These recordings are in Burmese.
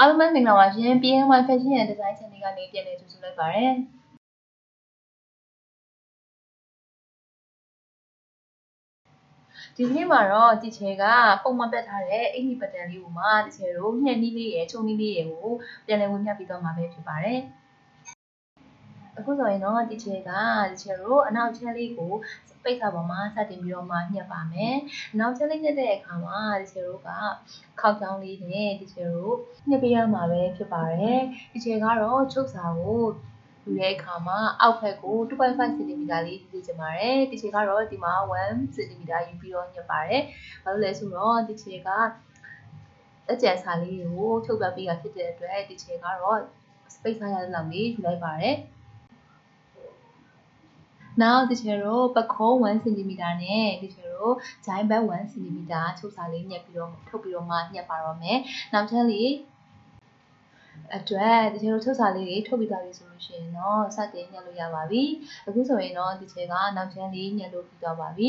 အားလုံးပဲမင်္ဂလာပါရှင် PNY Fashion and Design Channel ကနေပြန်လည်ကြိုဆိုလိုက်ပါရစေဒီနေ့မှာတော့ဒီချေကပုံမှန်ပြတ်ထားတဲ့အင်ကြီးပတန်လေးကိုမှဒီချေတို့ညှက်နီးလေးရယ်ချုံနီးလေးရယ်ကိုပြန်လည်ဝင်ပြပြီးတော့မှာပဲဖြစ်ပါတယ်အခုဆိုရင်တော့ဒီချေကဒီချေတို့အနောက်ချဲလေးကို ပိတ်စာပေါ်မှာစတင်ပြီးတော့မှညှက်ပါမယ်။နောက်ချက်လေးညှက်တဲ့အခါမှာဒီချေတို့ကခောက်ချောင်းလေးနဲ့ဒီချေတို့ညှက်ပေးရမှာပဲဖြစ်ပါတယ်။ဒီချေကတော့ချုပ်စာကိုယူတဲ့အခါမှာအောက်ဘက်ကို2.5 cm လေးယူချင်ပါတယ်။ဒီချေကတော့ဒီမှာ1 cm ယူပြီးတော့ညှက်ပါတယ်။ဘာလို့လဲဆိုတော့ဒီချေကအကြံစာလေးကိုထုတ်ပြပေးတာဖြစ်တဲ့အတွက်ဒီချေကတော့ space ရတဲ့လောက်လေးယူလိုက်ပါတယ်။ နောက်ဒီချေရောပခုံး1 cm နဲ့ဒီချေရောဂျိုင်းဘက်1 cm ချုပ်စာလေးညက်ပြီးတော့ထုတ်ပြီးတော့မှညက်ပါတော့မယ်နောက်ထပ်လေးအတွက်ဒီချေရောချုပ်စာလေးတွေထုတ်ပြီးသားပြီဆိုလို့ရှိရင်တော့စတင်ညက်လို့ရပါပြီအခုဆိုရင်တော့ဒီချေကနောက်ချမ်းလေးညက်လို့ပြီးတော့ပါပြီ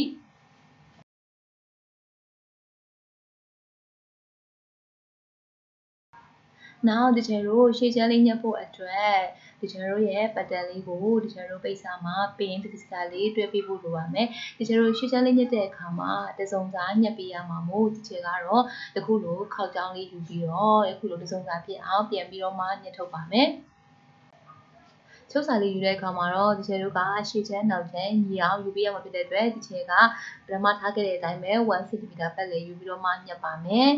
နောက်ဒီချေတို့ရှေ့ချမ်းလေးညက်ဖို့အတွက် ဒီချေတို့ရဲ့ပတ်တန်လေးကိုဒီချေတို့ပိတ်စာမှာပင်ဒီစာလေးတွဲပေးဖို့လိုပါမယ်ဒီချေတို့ရှေ့ချမ်းလေးညက်တဲ့အခါမှာတစုံစာညက်ပေးရမှာမို့ဒီချေကတော့တခုလိုခောက်ကြောင်းလေးယူပြီးတော့အခုလိုတစုံစာဖြစ်အောင်ပြန်ပြီးတော့မှညက်ထုတ်ပါမယ်ချုပ်စာလေးယူတဲ့အခါမှာတော့ဒီချေတို့ကရှေ့ချမ်းနောက်ချမ်းညီအောင်ယူပေးရမှာဖြစ်တဲ့အတွက်ဒီချေကပထမထားခဲ့တဲ့အတိုင်းပဲ1 cm ပတ်လေယူပြီးတော့မှညက်ပါမယ်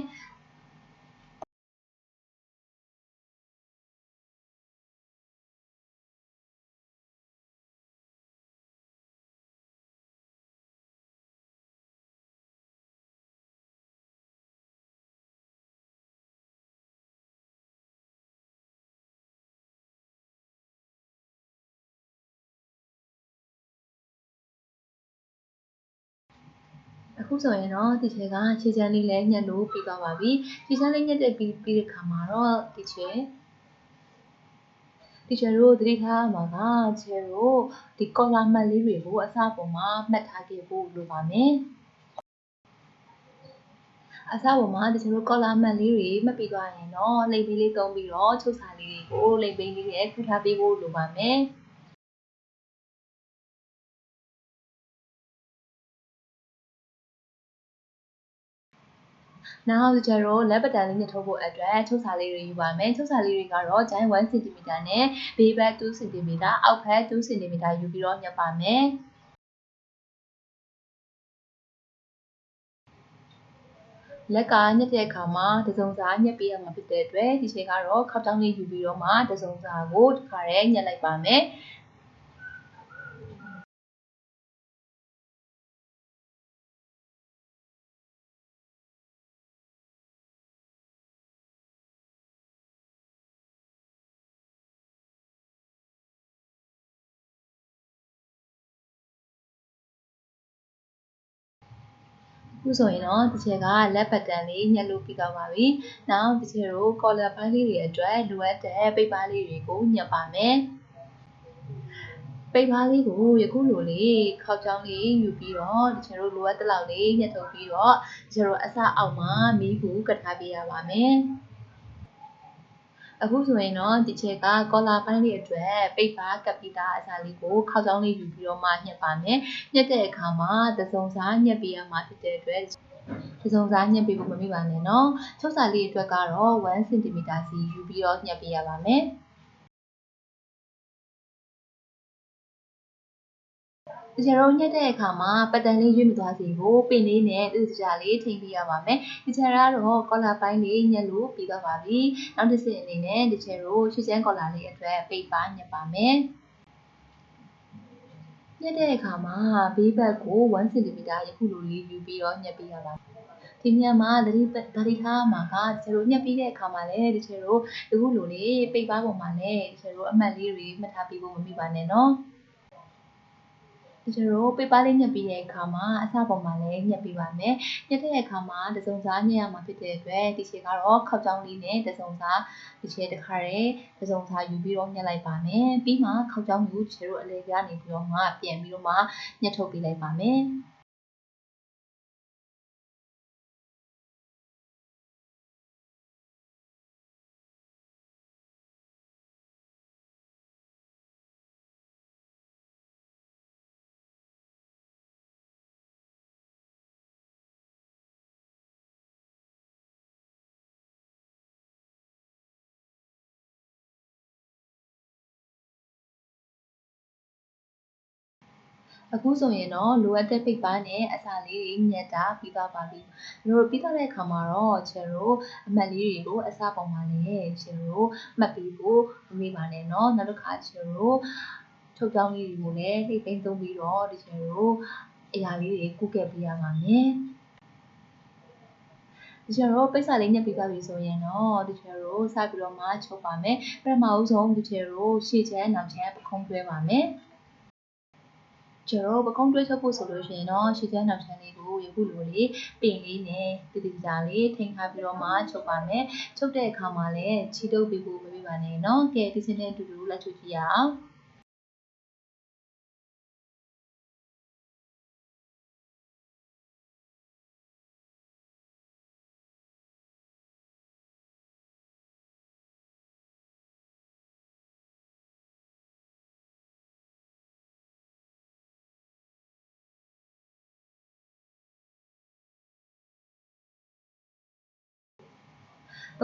ခုဆိုရင်တော့ဒီချေကခြေချမ်းလေးလည်းညှက်လို့ပြီးသွားပါပြီခြေချမ်းလေးညှက်တဲ့ပြီးပြီးတဲ့ခါမှာတော့ဒီချေဒီချေတို့သတိထားမှာကချေတို့ဒီကော်လာမှတ်လေးတွေကိုအစပုံမှာမှတ်ထားခဲ့ဖို့လိုပါမယ်အစပုံမှာဒီချေတို့ကော်လာမှတ်လေးတွေမှတ်ပြီးသွားရင်တော့လိပ်ပေးလေးသုံးပြီးတော့ချုပ်စာလေးတွေကိုလိပ်ပေးလေးနဲ့ခူထားပေးဖို့လိုပါမယ် နောက်ကြတော့လက်ပတန်လေးညှစ်ထုတ်ဖို့အတွက်ချုပ်စာလေးတွေယူပါမယ်ချုပ်စာလေးတွေကတော့ဂျိုင်း1 cm နဲ့ဘေးဘက်2 cm အောက်ဘက်2 cm ယူပြီးတော့ညှပ်ပါမယ်လက်ကညက်တဲ့အခါမှာတစုံစာညက်ပေးရမှာဖြစ်တဲ့အတွက်ဒီချိန်ကတော့ခောက်တောင်းလေးယူပြီးတော့မှတစုံစာကိုတစ်ခါတည်းညက်လိုက်ပါမယ်။ ခုဆိုရင်တော့တစ်ချက်ကလက်ဘတ်တန်လေးညှက်လို့ပြီးသွားပါပြီ။နောက်တစ်ချက်တို့ collar ပိုင်းလေးတွေအတွက်လိုအပ်တဲ့ပိတ်ပါလေးတွေကိုညှက်ပါမယ်။ပိတ်ပါလေးကိုယခုလိုလေးခောက်ချောင်းလေးယူပြီးတော့တချို့တို့လိုအပ်တဲ့လောက်လေးညှက်ထုတ်ပြီးတော့တချို့တို့အစအောက်မှာမီးကူကတ်ထားပေးရပါမယ်။ အခုဆိုရင်တော့ဒီချက်ကကောလာပိုင်းလေးအတွက်ပိတ်ပါကပီတာအစားလေးကိုခောက်ချောင်းလေးယူပြီးတော့မှညှက်ပါမယ်ညှက်တဲ့အခါမှာသစုံစားညှက်ပေးရမှာဖြစ်တဲ့အတွက်သစုံစားညှက်ပေးဖို့မမိပါနဲ့နော်ချုပ်စာလေးအတွက်ကတော့1 cm စီယူပြီးတော့ညှက်ပေးရပါမယ် ဒီချာတော့ညက်တဲ့အခါမှာပတ်တန်လေးရွေးမသွားစေဖို့ပင်လေးနဲ့သူ့စကြာလေးထိမ့်ပြရပါမယ်ဒီချာကတော့ကောလာပိုင်းလေးညက်လို့ပြီးသွားပါပြီနောက်တစ်ဆင့်အနေနဲ့ဒီချာတို့ရွှေချမ်းကောလာလေးအတွက်ပိတ်ပါညက်ပါမယ်ညက်တဲ့အခါမှာဘေးဘက်ကို1 cm ယခုလိုလေးယူပြီးတော့ညက်ပေးရပါမယ်ဒီညမှာသတိသတိထားမှာကဒီလိုညှက်ပြီးတဲ့အခါမှာလည်းဒီချေတို့အခုလိုလေးပိတ်ပါပုံမှာလည်းဒီချေတို့အမှတ်လေးတွေမှတ်ထားပြီးဖို့မမိပါနဲ့နော် ကျွန်တော်တို့ paper လေးညှက်ပြီးတဲ့အခါမှာအစပုံမှာလည်းညှက်ပြီးပါမယ်။ညှက်တဲ့အခါမှာတစုံစားညှက်ရမှာဖြစ်တဲ့အတွက်ဒီချေကတော့ခောက်ချောင်းလေးနဲ့တစုံစားဒီချေတစ်ခါတည်းတစုံစားယူပြီးတော့ညှက်လိုက်ပါမယ်။ပြီးမှခောက်ချောင်းယူချေတို့အလဲပြားနေပြီးတော့မှပြန်ပြီးတော့မှညှက်ထုတ်ပေးလိုက်ပါမယ်။ အခုဆိုရင်တော့လိုအပ်တဲ့ပိတ်ပါနဲ့အစာလေးတွေညက်တာပြီးသွားပါပြီ။တို့ပြီးသွားတဲ့အခါမှာတော့ချေတို့အမှတ်လေးတွေကိုအစာပေါ်မှာလည်းချေတို့မှတ်ပြီးဖို့မမေ့ပါနဲ့နော်။နောက်တစ်ခါချေတို့ထုတ်ကြောင်းလေးတွေကိုလည်းနှိပ်သိမ်းသုံးပြီးတော့ဒီချေတို့အရာလေးတွေကုခဲ့ပေးရပါမယ်။တချို့တို့ပိတ်စာလေးညက်ပြီးသွားပြီဆိုရင်တော့တချို့တို့စပြီးတော့မှချုပ်ပါမယ်ပထမဦးဆုံးတချို့တို့ရှေ့ချမ်းနောက်ချမ်းပခုံးတွဲပါမယ် ကျွန်တော်ပကုံးတွဲချုပ်ဖို့ဆိုလို့ရှိရင်တော့ရှေ့ချမ်းနောက်ချမ်းလေးကိုယခုလိုလေးပင်လေးနဲ့တည်တည်ကြလေးထိန်းထားပြီးတော့မှချုပ်ပါမယ်ချုပ်တဲ့အခါမှာလည်းခြေတုပ်ပြီးဖို့မပြပါနဲ့เนาะကဲဒီစင်းနဲ့အတူတူလက်ချုပ်ကြည့်ရအောင်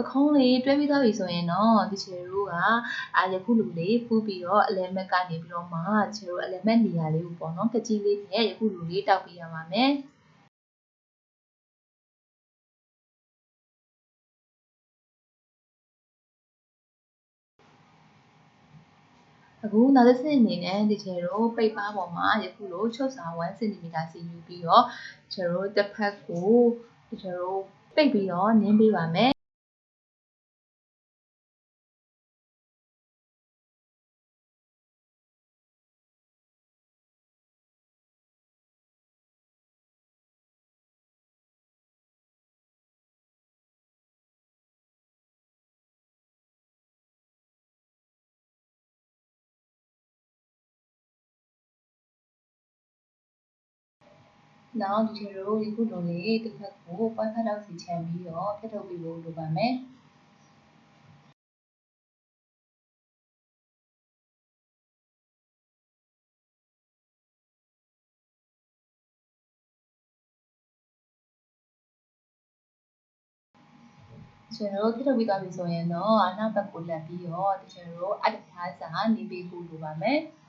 ပခုံးလေးတွဲပြီးသွားပြီဆိုရင်တော့ဒီချေတို့ကအာယခုလူလေးပူးပြီးတော့အလဲမက်ကနေပြီးတော့မှချေတို့အလဲမက်နေရာလေးကိုပေါ့နော်ကကြီးလေးနဲ့ယခုလူလေးတောက်ပေးရပါမယ်အခုနောက်တစ်ဆင့်အနေနဲ့ဒီချေတို့ပိတ်ပါပေါ်မှာယခုလိုချုပ်စာ1 cm စီယူပြီးတော့ချေတို့တစ်ဖက်ကိုဒီချေတို့ပိတ်ပြီးတော့နင်းပေးပါမယ် နောက်ဒီထဲတို့ယခုလိုလေးတစ်ဖက်ကိုပွိုင်းဖက်လောက်စီချမ်းပြီးတော့ဖြတ်ထုတ်ပြီးဖို့လိုပါမယ်ကျွန်တော်တို့ဖြတ်ထုတ်ပြီးသွားပြီဆိုရင်တော့အနောက်ဘက်ကိုလက်ပြီးတော့ကျွန်တော်တို့အတ္တဖားစာနေပေးဖို့လိုပါမယ်။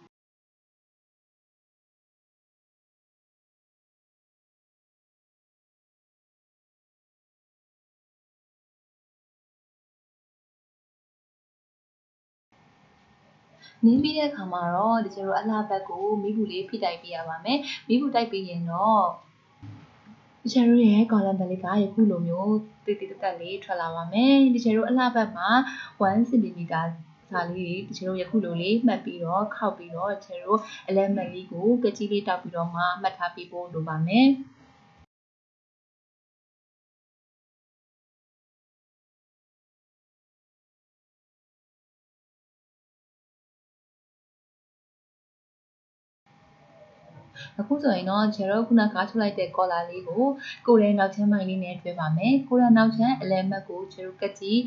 နင်းပြီးတဲ့အခါမှာတော့ဒီကျတို့အလှဘက်ကိုမိဘူးလေးဖိတိုက်ပေးရပါမယ်မိဘူးတိုက်ပြီးရင်တော့ဒီကျတို့ရဲ့ column ဘက်လေးကယခုလိုမျိုးတိတိတက်တက်လေးထွက်လာပါမယ်ဒီကျတို့အလှဘက်မှာ1 cm စာလေးဒီကျတို့ယခုလိုလေးမှတ်ပြီးတော့ခောက်ပြီးတော့ကျတို့ element လေးကိုကကြီးလေးတောက်ပြီးတော့မှမှတ်ထားပြီးဖို့လိုပါမယ် အခုဆိုရင်တော့ဂျေရောခုနကားထုတ်လိုက်တဲ့ collar လေးကိုကိုယ်ရဲ့နောက်ချမ်းမိုင်လေးနဲ့တွဲပါမယ်ကိုယ်ရဲ့နောက်ချမ်း element ကိုဂျေရောကက်ကြီး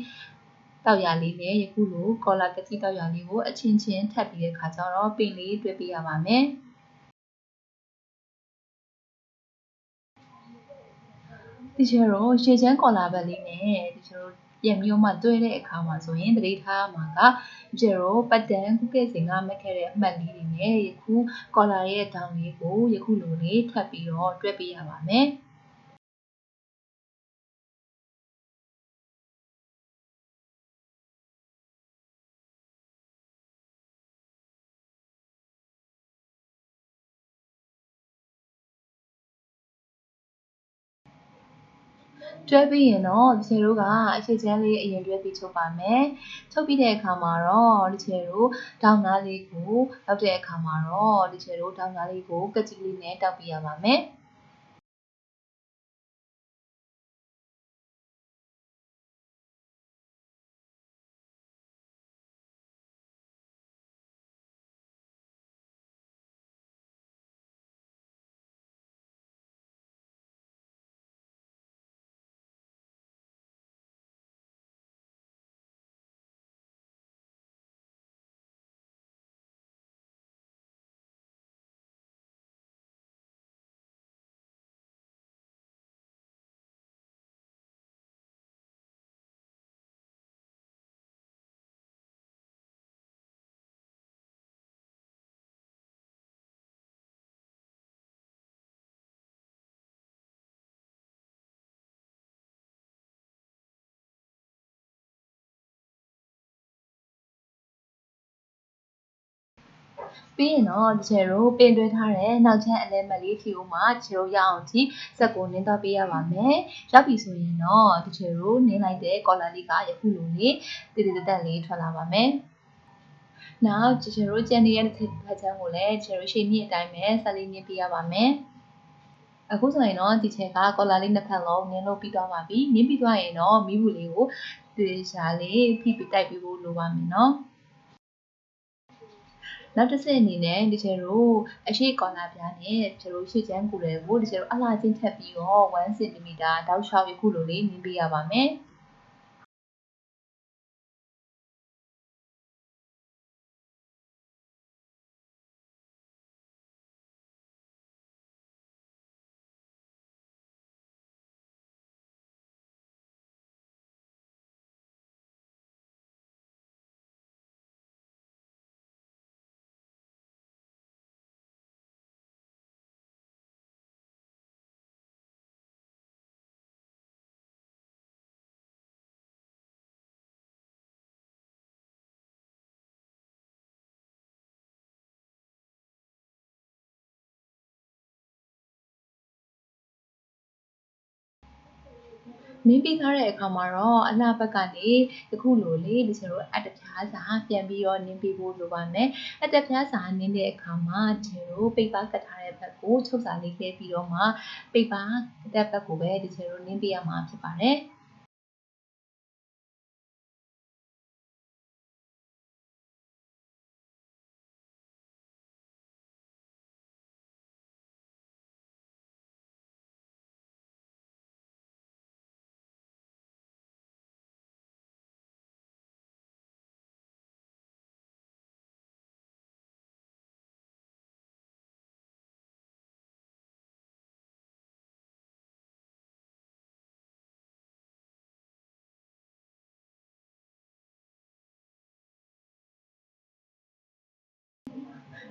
တောက်ရလေးနဲ့ယခုလို collar ကကြီးတောက်ရလေးကိုအချင်းချင်းထပ်ပြီးတဲ့ခါကျတော့ပင်လေးတွဲပေးရပါမယ်ဒီချေရောရှေ့ချမ်း collar ဘက်လေးနဲ့ဒီချေရော ပြန်ပြီးတော့မှတွဲတဲ့အခါမှာဆိုရင်တတိထားမှာကကျတော့ပတ်တန်ခုကဲစင်ကမက်ခဲ့တဲ့အမှတ်လေးတွေနဲ့ယခုကော်လာရဲ့တောင်လေးကိုယခုလိုလေးထပ်ပြီးတော့တွဲပေးရပါမယ်။ တွဲပြီးရင်တော့ဒီချေတို့ကအချက်ချမ်းလေးအရင်တွဲပြီးချုပ်ပါမယ်ချုပ်ပြီးတဲ့အခါမှာတော့ဒီချေတို့ဒေါင်းသားလေးကိုလောက်တဲ့အခါမှာတော့ဒီချေတို့ဒေါင်းသားလေးကိုကတိလေးနဲ့တောက်ပြရပါမယ် ပြီးရင်တော့တချေတို့ပင်တွဲထားတဲ့နောက်ချမ်းအလဲမလေးဖြီဦးမှာတချေတို့ရအောင်ကြည့်စက်ကိုနင်းသွားပေးရပါမယ်ရောက်ပြီဆိုရင်တော့တချေတို့နင်းလိုက်တဲ့ကော်လာလေးကယခုလိုလေးတည်တည်တက်တက်လေးထွက်လာပါမယ်နောက်တချေတို့ကြံနေတဲ့ဖက်ချမ်းကိုလည်းတချေတို့ရှေ့မြင့်အတိုင်းပဲဆက်လေးနင်းပေးရပါမယ်အခုဆိုရင်တော့ဒီချက်ကကော်လာလေးနှစ်ဖက်လုံးနင်းလို့ပြီးသွားပါပြီနင်းပြီးသွားရင်တော့မီးဘူးလေးကိုတေချာလေးဖိပြီးတိုက်ပြီးဖို့လိုပါမယ်နော် နောက်တစ်ဆင့်အနေနဲ့ဒီချေတို့အရှိကော်လာပြားနဲ့ဒီချေတို့ရှေ့ချမ်းကူတွေကိုဒီချေတို့အလှချင်းထပ်ပြီးတော့1 cm တောက်လျှောက်ရခုလိုလေးနင်းပေးရပါမယ်။ မင်းပြီးထားတဲ့အခါမှာတော့အလှဘက်ကနေတခုလိုလေးဒီကျွန်တော်အတ္တပြားစာပြန်ပြီးတော့နင်းပေးဖို့လိုပါမယ်အတ္တပြားစာနင်းတဲ့အခါမှာကျွန်တော်ပိတ်ပါကတ်ထားတဲ့ဘက်ကိုချုပ်စာလေးခဲပြီးတော့မှပိတ်ပါတက်ဘက်ကိုပဲဒီကျွန်တော်နင်းပေးရမှာဖြစ်ပါတယ်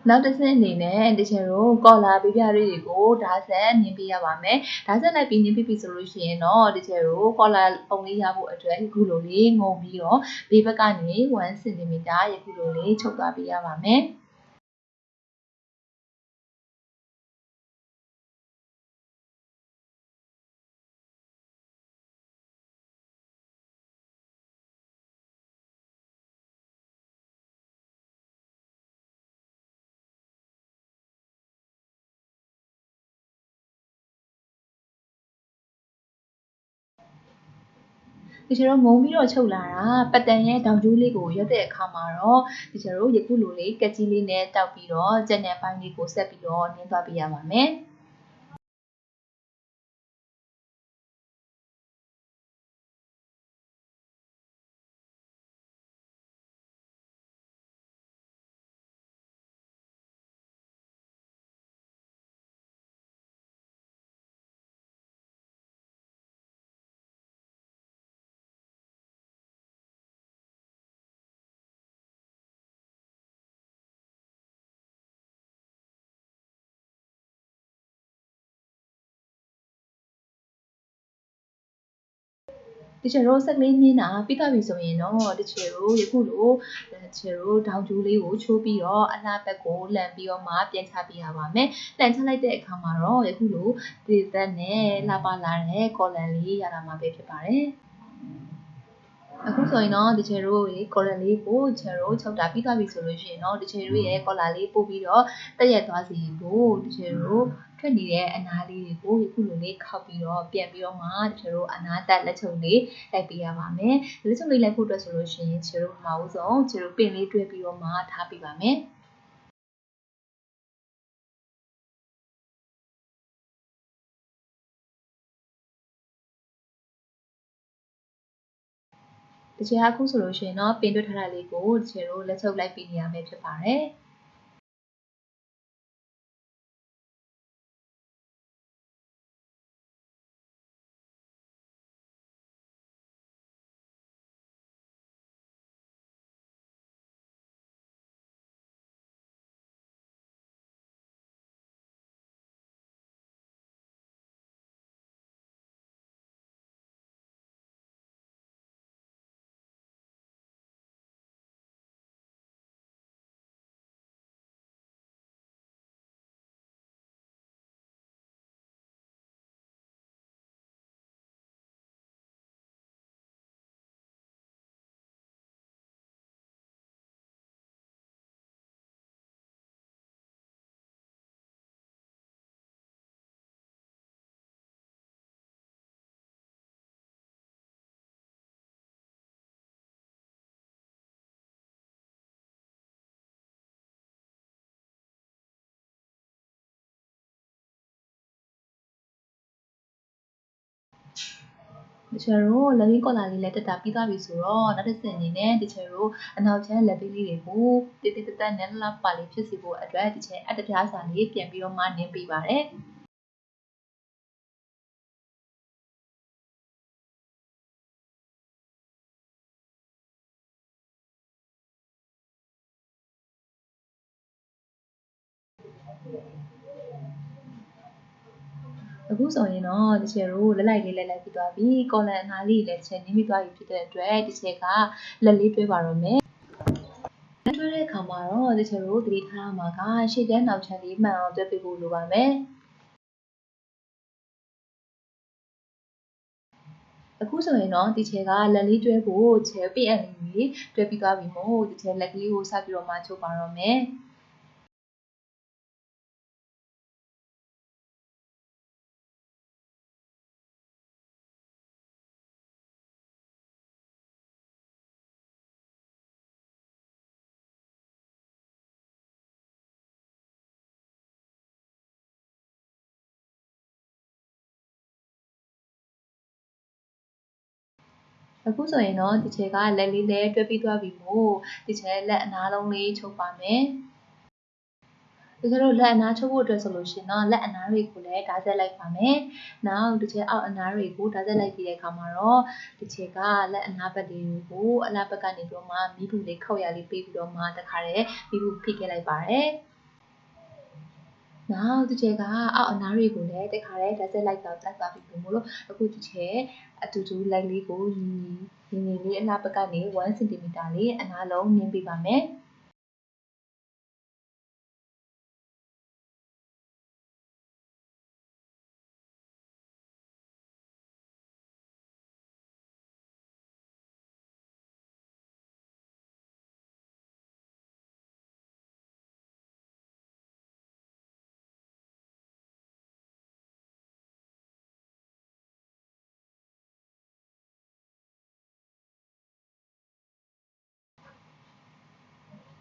နောက်တစ်ဆင့်အနေနဲ့တချင်တို့ကော်လာပြပြလေးတွေကိုဓာတ်ဆက်နင်းပေးရပါမယ်ဓာတ်ဆက်လိုက်ပြီးနင်းပြပြီဆိုလို့ရှိရင်တော့တချင်တို့ကော်လာပုံလေးရဖို့အတွက်ခုလိုလေးငုံပြီးတော့ဘေးဘက်ကနေ1 cm ရခုလိုလေးချုပ်သွားပေးရပါမယ် ဒီကျတော့ငုံပြီးတော့ချုပ်လာတာပတ်တန်ရဲ့တောင်ကျိုးလေးကိုရက်တဲ့အခါမှာတော့ဒီကျတော့ယခုလိုလေးကက်ကြီးလေးနဲ့တောက်ပြီးတော့ကြက်ညံပိုင်းလေးကိုဆက်ပြီးတော့နင်းသွားပေးရပါမယ်။ တချေတို့ဆက်ကလေးမြင်းတာပြီးသွားပြီဆိုရင်တော့တချေတို့ယခုလိုတချေတို့ဒေါင်ကျူးလေးကိုချိုးပြီးတော့အလားဘက်ကိုလန်ပြီးတော့မှပြန်ချပေးရပါမယ်။လန်ချလိုက်တဲ့အခါမှာတော့ယခုလိုဒီသက်နဲ့လှပလာတဲ့ကော်လန်လေးရတာမှာပဲဖြစ်ပါတယ်။ အခုဆိုရင်တော့တချေတို့ရေကော်လာလေးကိုချေတို့ချုပ်တာပြီးသွားပြီဆိုလို့ရှိရင်တော့တချေတို့ရဲ့ကော်လာလေးပို့ပြီးတော့တက်ရက်သွားစီဖို့တချေတို့ထွက်နေတဲ့အနားလေးတွေကိုယခုလိုလေးခောက်ပြီးတော့ပြန်ပြီးတော့မှတချေတို့အနားတက်လက်ချုပ်လေးလိုက်ပေးရပါမယ်လက်ချုပ်လေးလိုက်ဖို့အတွက်ဆိုလို့ရှိရင်ချေတို့မအောင်ဆုံးချေတို့ပင်လေးတွဲပြီးတော့မှထားပေးပါမယ် တချေအခုဆိုလို့ရှိရင်တော့ပင်တွက်ထားတာလေးကိုတချေတို့လက်ချုပ်လိုက်ပေးနေရမယ်ဖြစ်ပါတယ်။ တချို့တို့လက်ရင်းကော်လာလေးလည်းတက်တာပြီးသွားပြီဆိုတော့နောက်တစ်ဆင့်အနေနဲ့တချို့တို့အနောက်ချမ်းလက်ပေးလေးတွေကိုတိတိတတ်တက်နဲ့လှပလေးဖြစ်စီဖို့အတွက်တချို့အတပြားစာလေးပြန်ပြီးတော့မှနင်းပေးပါတယ် အခုဆိုရင်တော့တချေတို့လက်လိုက်လေးလက်လိုက်ပြီးသွားပြီကော်လန်အနားလေးလည်းတချေနင်းပြီးသွားပြီဖြစ်တဲ့အတွက်တချေကလက်လေးတွဲပါတော့မယ်လက်တွဲတဲ့အခါမှာတော့တချေတို့သတိထားရမှာကရှေ့တန်းနောက်ချမ်းလေးမှန်အောင်တွဲပေးဖို့လိုပါမယ်အခုဆိုရင်တော့ဒီချေကလက်လေးတွဲဖို့ချေ PN လေးတွဲပြီးသွားပြီမို့ဒီချေလက်ကလေးကိုစပြီးတော့မှချုပ်ပါတော့မယ် အခုဆိုရင်တော့ဒီချေကလက်လေးနဲ့တွဲပြီးသွားပြီမို့ဒီချေလက်အနားလုံးလေးချုပ်ပါမယ်တကယ်လို့လက်အနားချုပ်ဖို့အတွက်ဆိုလို့ရှိရင်တော့လက်အနားတွေကိုလည်းဓာတ်ဆက်လိုက်ပါမယ်။နောက်တစ်ချက်အောက်အနားတွေကိုဓာတ်ဆက်လိုက်ပြီးတဲ့အခါမှာတော့တစ်ချက်ကလက်အနားဘက်တွေကိုအလားဘက်ကနေပြီးတော့မှမိဘူးလေးခောက်ရလေးပေးပြီးတော့မှတခါတည်းမိဘူးဖိခဲ့လိုက်ပါတယ်။ နောက်တစ်ချက်ကအောက်အနားတွေကိုလည်းတခါတည်းဓာတ်ဆက်လိုက်တော့တက်သွားပြီလို့မလို့အခုတစ်ချက်အတူတူလိုက်လေးကိုညီညီညီလေးအလားဘက်ကနေ1 cm လေးအနားလုံးနင်းပေးပါမယ်။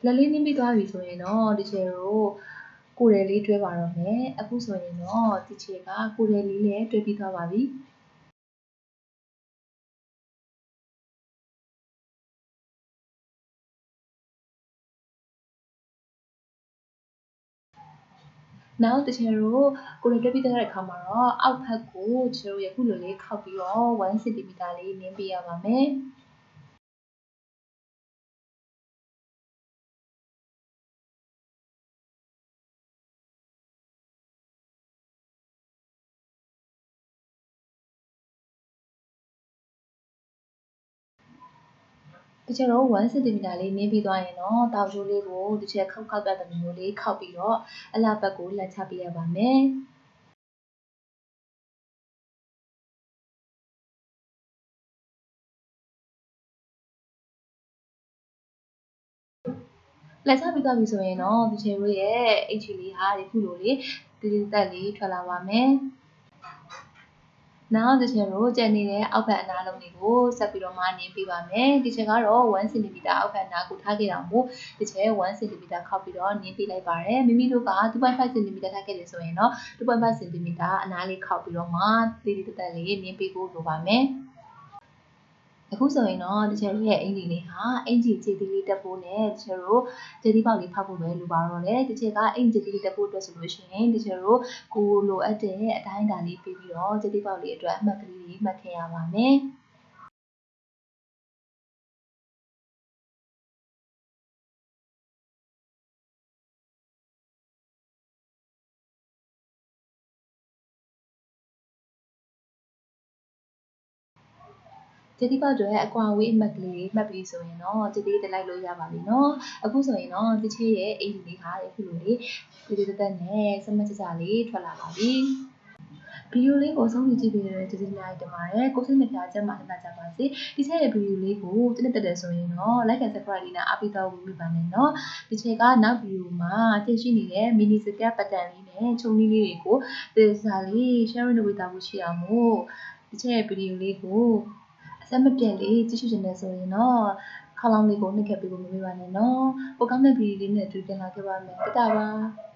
လက်လေးနင်းပြီးသွားပြီဆိုရင်တော့ဒီချေတို့ကိုယ်ရယ်လေးတွဲပါတော့မယ်အခုဆိုရင်တော့ဒီချေကကိုယ်ရယ်လေးလည်းတွဲပြီးသွားပါပြီနောက်တချင်တို့ကိုယ်တွဲပြီးတဲ့အခါမှာတော့အောက်ဖက်ကိုတချင်တို့ရခုလိုလေးခောက်ပြီးတော့1 cm လေးနင်းပေးရပါမယ်။ တချက်တော့1 cm လေးနင်းပြီးသွားရင်တော့တောက်ချိုးလေးကိုတစ်ချက်ခောက်ခောက်တတ်တဲ့မျိုးလေးခောက်ပြီးတော့အလှဘက်ကိုလက်ချပေးရပါမယ်လက်ချပြီးသွားပြီဆိုရင်တော့ဒီချေတို့ရဲ့ H လေးဟာဒီခုလိုလေးတည်တည်တက်လေးထွက်လာပါမယ် နောက်တစ်ချက်တော့ကျန်နေတဲ့အောက်ဘက်အနားလုံးတွေကိုဆက်ပြီးတော့မှနင်းပေးပါမယ်ဒီချက်ကတော့1 cm အောက်ဘက်အနားကိုထားခဲ့တာမို့ဒီချက်1 cm ခောက်ပြီးတော့နင်းပေးလိုက်ပါတယ်မိမိတို့က2.5 cm ထားခဲ့တယ်ဆိုရင်တော့2.5 cm အနားလေးခောက်ပြီးတော့မှတေးသေးတက်လေးနင်းပေးဖို့လိုပါမယ် အခုဆိုရင်တော့တချို့ရဲ့အင်ဂျီလေးဟာအင်ဂျီခြေသီးလေးတက်ဖို့နဲ့တချို့တို့ခြေသီးပေါက်လေးဖောက်ဖို့ပဲလိုပါတော့လေတချို့ကအင်ဂျီလေးတက်ဖို့အတွက်ဆိုလို့ရှိရင်တချို့တို့ကိုလိုအပ်တဲ့အတိုင်းအတာလေးပေးပြီးတော့ခြေသီးပေါက်လေးအတွက်အမှတ်ကလေးတွေမှတ်ခဲ့ရပါမယ် ခြေတိပေါက်တွေရဲ့အကွာအဝေးအမှတ်ကလေးမှတ်ပြီးဆိုရင်တော့ခြေတိတက်လိုက်လို့ရပါပြီနော်အခုဆိုရင်တော့တချေရဲ့အိမ်လေးဟာအခုလိုလေးခြေတိတက်တက်နဲ့စမကြကြလေးထွက်လာပါပြီဗီဒီယိုလေးကိုဆုံးဖြတ်ကြည့်ပေးတဲ့ကျေးဇူးများတင်ပါတယ်။ကိုစိတ်နှပြချက်မှာတင်ကြပါစေ။ဒီချက်ရဲ့ဗီဒီယိုလေးကိုတက်တက်တယ်ဆိုရင်တော့ like and subscribe လေးနဲ့အားပေးတော့မိပါနဲ့နော်။ဒီချက်ကနောက်ဗီဒီယိုမှာတင်ရှိနေတဲ့ mini scrap pattern လေးနဲ့ခြုံနည်းလေးတွေကိုတင်စားလေး sharing လုပ်ပေးတာရှိအောင်မို့ဒီချက်ရဲ့ဗီဒီယိုလေးကို စက်မပြတ်လေးကြည့်ရှုနေဆိုရင်တော့ခေါင်းလောင်းလေးကိုနှိပ်ခဲ့ပေးဖို့မမေ့ပါနဲ့နော်။ပိုကောင်းတဲ့ဗီဒီယိုလေးနဲ့တွေ့ပြန်လာခဲ့ပါမယ်။တတပါ။